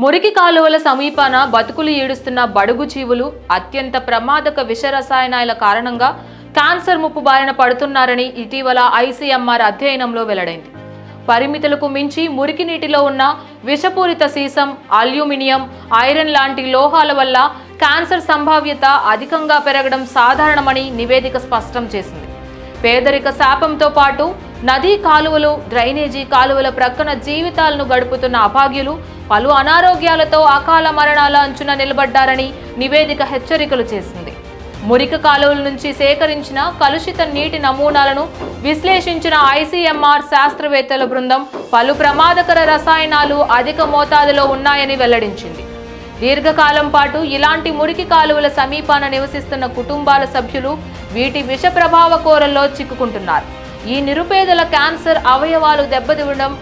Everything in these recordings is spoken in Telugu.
మురికి కాలువల సమీపాన బతుకులు ఈడుస్తున్న బడుగు జీవులు అత్యంత ప్రమాదక విష రసాయనాల కారణంగా క్యాన్సర్ ముప్పు బారిన పడుతున్నారని ఇటీవల ఐసీఎంఆర్ అధ్యయనంలో వెల్లడైంది. పరిమితులకు మించి మురికి నీటిలో ఉన్న విషపూరిత సీసం అల్యూమినియం ఐరన్ లాంటి లోహాల వల్ల క్యాన్సర్ సంభావ్యత అధికంగా పెరగడం సాధారణమని నివేదిక స్పష్టం చేసింది. పేదరిక శాపంతో పాటు నదీ కాలువలు డ్రైనేజీ కాలువల ప్రక్కన జీవితాలను గడుపుతున్న అభాగ్యులు పలు అనారోగ్యాలతో అకాల మరణాల అంచున నిలబడ్డారని నివేదిక హెచ్చరికలు చేసింది. మురిక కాలువల నుంచి సేకరించిన కలుషిత నీటి నమూనాలను విశ్లేషించిన ఐసీఎంఆర్ శాస్త్రవేత్తల బృందం పలు ప్రమాదకర రసాయనాలు అధిక మోతాదులో ఉన్నాయని వెల్లడించింది. దీర్ఘకాలం పాటు ఇలాంటి మురికి కాలువల సమీపాన నివసిస్తున్న కుటుంబాల సభ్యులు వీటి విష ప్రభావ కోరల్లో చిక్కుకుంటున్నారు. ఈ నిరుపేదల క్యాన్సర్ అవయవాలు దెబ్బతివ్వడం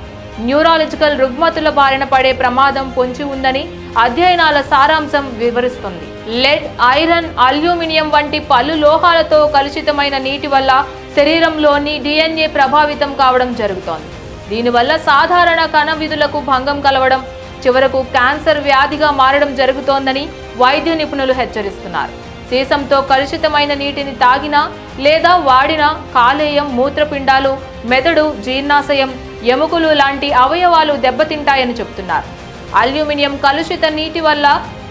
న్యూరాలజికల్ రుగ్మతుల బారిన పడే ప్రమాదం పొంచి ఉందని అధ్యయనాల సారాంశం వివరిస్తుంది. లెడ్ ఐరన్ అల్యూమినియం వంటి పలు లోహాలతో కలుషితమైన నీటి వల్ల శరీరంలోని డిఎన్ఏ ప్రభావితం కావడం జరుగుతోంది. దీనివల్ల సాధారణ కణ విధులకు భంగం కలవడం చివరకు క్యాన్సర్ వ్యాధిగా మారడం జరుగుతోందని వైద్య నిపుణులు హెచ్చరిస్తున్నారు. సీసంతో కలుషితమైన నీటిని తాగినా లేదా వాడినా కాలేయం మూత్రపిండాలు మెదడు జీర్ణాశయం ఎముకలు లాంటి అవయవాలు దెబ్బతింటాయని చెబుతున్నారు అల్యూమినియం కలుషిత నీటి వల్ల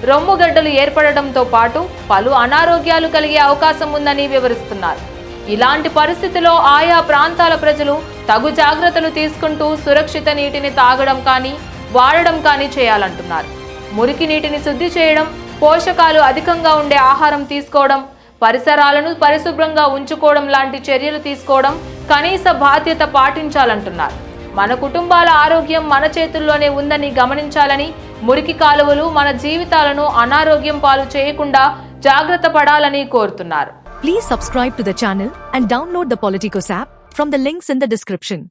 రొమ్ముగడ్డలు ఏర్పడడంతో పాటు పలు అనారోగ్యాలు కలిగే అవకాశం ఉందని వివరిస్తున్నారు. ఇలాంటి పరిస్థితిలో ఆయా ప్రాంతాల ప్రజలు తగు జాగ్రత్తలు తీసుకుంటూ సురక్షిత నీటిని తాగడం కానీ వాడడం కానీ చేయాలంటున్నారు. మురికి నీటిని శుద్ధి చేయడం పోషకాలు అధికంగా ఉండే ఆహారం తీసుకోవడం పరిసరాలను పరిశుభ్రంగా ఉంచుకోవడం లాంటి చర్యలు తీసుకోవడం కనీస బాధ్యత పాటించాలంటున్నారు. మన కుటుంబాల ఆరోగ్యం మన చేతుల్లోనే ఉందని గమనించాలని మురికి కాలువలు మన జీవితాలను అనారోగ్యం పాలు చేయకుండా జాగ్రత్త పడాలని కోరుతున్నారు. Please subscribe to the channel and download the Politicos app from the links in the description